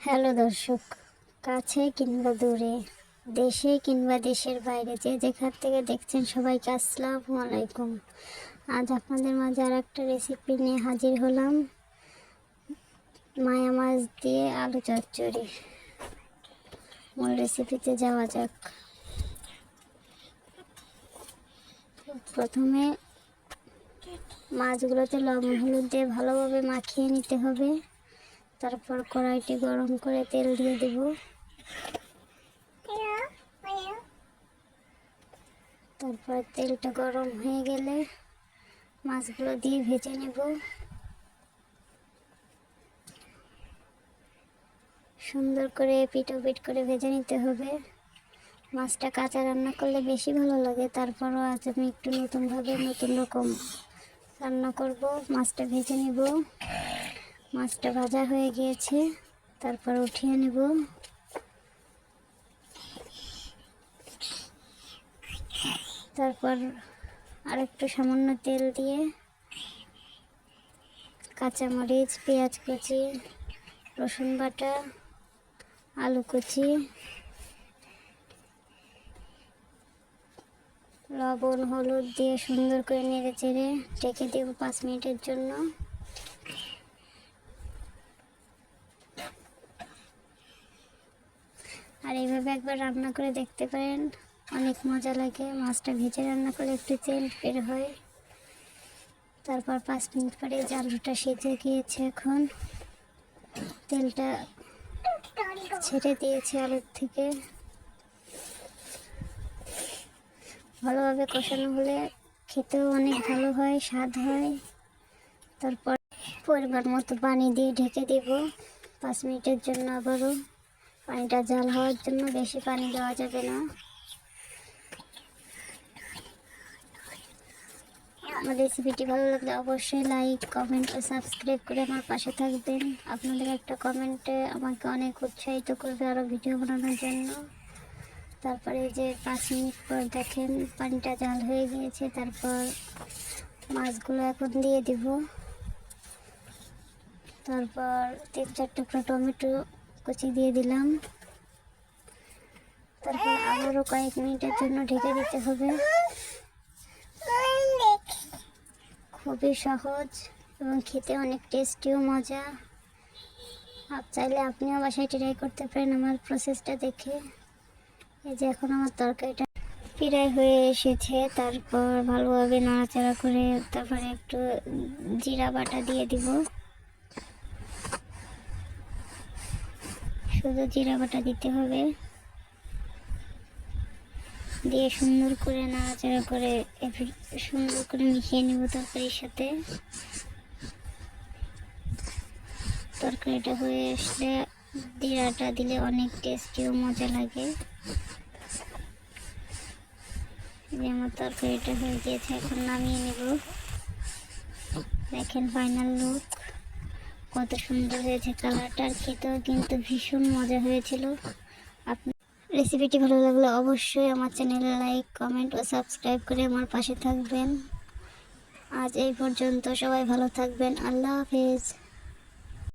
Hello দর্শক, কাছে কিংবা দূরে, দেশে কিংবা দেশের বাইরে, যে যেখান থেকে দেখছেন সবাইকে আসসালামু আলাইকুম। আজ আপনাদের মাঝে আর একটা রেসিপি নিয়ে হাজির হলাম। মায়া মাছ দিয়ে আলু চচ্চড়ি। মূল রেসিপিতে যাওয়া যাক। প্রথমে মাছগুলোতে লবণ হলুদ দিয়ে ভালোভাবে মাখিয়ে নিতে হবে। তারপর কড়াইটি গরম করে তেল দিয়ে দেব। তারপর তেলটা গরম হয়ে গেলে মাছগুলো দিয়ে ভেজে নেব। সুন্দর করে পিট পিট করে ভেজে নিতে হবে। মাছটা কাঁচা রান্না করলে বেশি ভালো লাগে, তারপরও আজ আমি একটু নতুনভাবে নতুন রকম রান্না করব। মাছটা ভেজে নেব। মাছটা ভাজা হয়ে গিয়েছে। তারপর উঠিয়ে নেব। তারপর আরেকটু সামান্য তেল দিয়ে কাঁচামরিচ, পেঁয়াজ কুচি, রসুন বাটা, আলু কুচি, লবণ, হলুদ দিয়ে সুন্দর করে নেড়ে চেড়ে ঢেকে দেব পাঁচ মিনিটের জন্য। আর এইভাবে একবার রান্না করে দেখতে পারেন। অনেক মজা লাগে। মাছটা ভেজে রান্না করলে একটু তেল বের হয়। তারপর পাঁচ মিনিট পরে জালটা সেজে গিয়েছে এখন, তেলটা ছেড়ে দিয়েছে আলুর থেকে। ভালোভাবে কষানো হলে খেতেও অনেক ভালো হয়, স্বাদ হয়। তারপর পরিমাণ মতো পানি দিয়ে ঢেকে দেব। পাঁচ মিনিটের জন্য আবারও। পানিটা জাল হওয়ার জন্য বেশি পানি দেওয়া যাবে না। আমার রেসিপিটি ভালো লাগলে অবশ্যই লাইক কমেন্ট ও সাবস্ক্রাইব করে আমার পাশে থাকবেন। আপনাদের একটা কমেন্টে আমাকে অনেক উৎসাহিত করবে আরও ভিডিও বানানোর জন্য। তারপরে যে পাঁচ মিনিট পর দেখেন পানিটা জাল হয়ে গিয়েছে, তারপর মাছগুলো এখন দিয়ে দিব। তারপর তিন চার টুকরো টমেটো কুচি দিয়ে দিলাম। তারপর আবারও কয়েক মিনিটের জন্য ঢেকে দিতে হবে। খুবই সহজ এবং খেতে অনেক টেস্টিও, মজা। আপ চাইলে আপনিও বাসায় ট্রাই করতে পারেন আমার প্রসেসটা দেখে। এই যে এখন আমার তরকারিটা প্রায় হয়ে এসেছে। তারপর ভালোভাবে নাড়াচাড়া করে তারপরে একটু জিরা বাটা দিয়ে দিব। শুধু জিরা বাটা দিতে হবে। দিয়ে সুন্দর করে নাড়াচাড়া করে সুন্দর করে মিশিয়ে নেব তরকারির সাথে। তরকারিটা হয়ে আসলে জিরাটা দিলে অনেক টেস্টি ও মজা লাগে। আমার তরকারিটা হয়ে গিয়েছে, এখন নামিয়ে নেব। দেখেন ফাইনাল লুক কত সুন্দর হয়েছে কালারটা, খেতেও কিন্তু ভীষণ মজা হয়েছিল। আপনি রেসিপিটি ভালো লাগলে অবশ্যই আমার চ্যানেলে লাইক, কমেন্ট ও সাবস্ক্রাইব করে আমার পাশে থাকবেন। আজ এই পর্যন্ত সবাই ভালো থাকবেন। আল্লাহ হাফেজ।